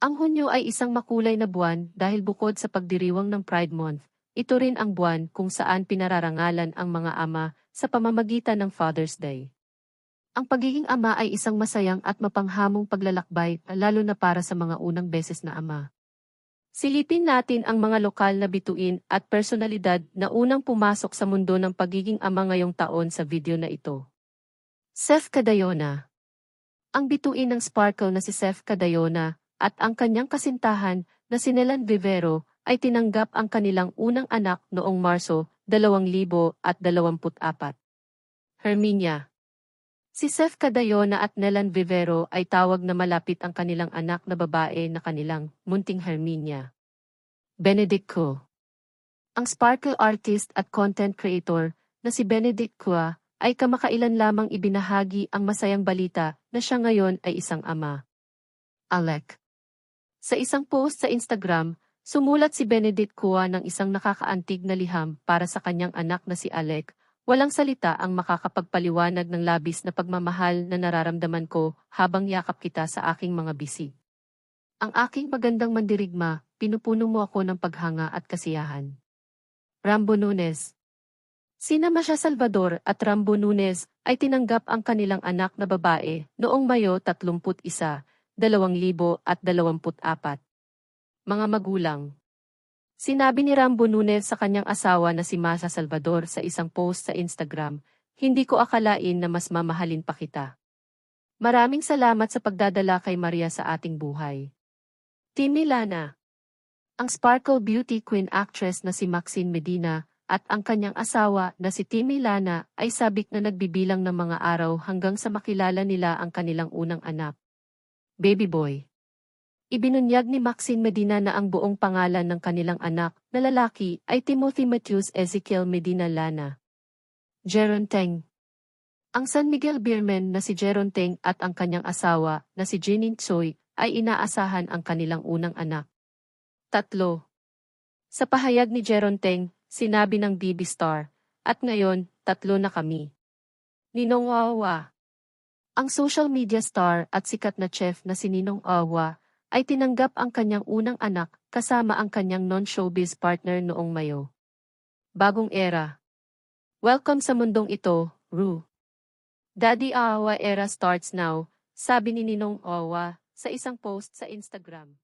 Ang Hunyo ay isang makulay na buwan dahil bukod sa pagdiriwang ng Pride Month, ito rin ang buwan kung saan pinararangalan ang mga ama sa pamamagitan ng Father's Day. Ang pagiging ama ay isang masayang at mapanghamong paglalakbay lalo na para sa mga unang beses na ama. Silipin natin ang mga lokal na bituin at personalidad na unang pumasok sa mundo ng pagiging ama ngayong taon sa video na ito. Seth Cadayona Ang bituin ng Sparkle na si Seth Cadayona at ang kanyang kasintahan na si Nelan Vivero ay tinanggap ang kanilang unang anak noong Marso 2024. Herminia Si Seth Cadayona at Nelan Vivero ay tawag na malapit ang kanilang anak na babae na kanilang munting Herminia. Benedict Ko Ang sparkle artist at content creator na si Benedict Kua ay kamakailan lamang ibinahagi ang masayang balita na siya ngayon ay isang ama. Alec Sa isang post sa Instagram, sumulat si Benedict Kua ng isang nakakaantig na liham para sa kanyang anak na si Alec Walang salita ang makakapagpaliwanag ng labis na pagmamahal na nararamdaman ko habang yakap kita sa aking mga bisi. Ang aking magandang mandirigma, pinupuno mo ako ng paghanga at kasiyahan. Rambo Nunes Sina Masya Salvador at Rambo Nunes ay tinanggap ang kanilang anak na babae noong Mayo 31, 2024. Mga magulang Sinabi ni Rambo Nunez sa kanyang asawa na si Masa Salvador sa isang post sa Instagram, Hindi ko akalain na mas mamahalin pa kita. Maraming salamat sa pagdadala kay Maria sa ating buhay. Team Milana Ang Sparkle Beauty Queen actress na si Maxine Medina at ang kanyang asawa na si Timmy Lana ay sabik na nagbibilang ng mga araw hanggang sa makilala nila ang kanilang unang anak. Baby boy. Ibinunyag ni Maxine Medina na ang buong pangalan ng kanilang anak na lalaki ay Timothy Matthews Ezekiel Medina Lana. Jeron Teng Ang San Miguel Beerman na si Jeron Teng at ang kanyang asawa na si Jenin Choi ay inaasahan ang kanilang unang anak. Tatlo. Sa pahayag ni Jeron Teng, sinabi ng BB Star, at ngayon, tatlo na kami. Ninong Wawa Ang social media star at sikat na chef na si Ninong Wawa ay tinanggap ang kanyang unang anak kasama ang kanyang non-showbiz partner noong Mayo. Bagong era. Welcome sa mundong ito, Ru. Daddy Awa era starts now, sabi ni Ninong Awa sa isang post sa Instagram.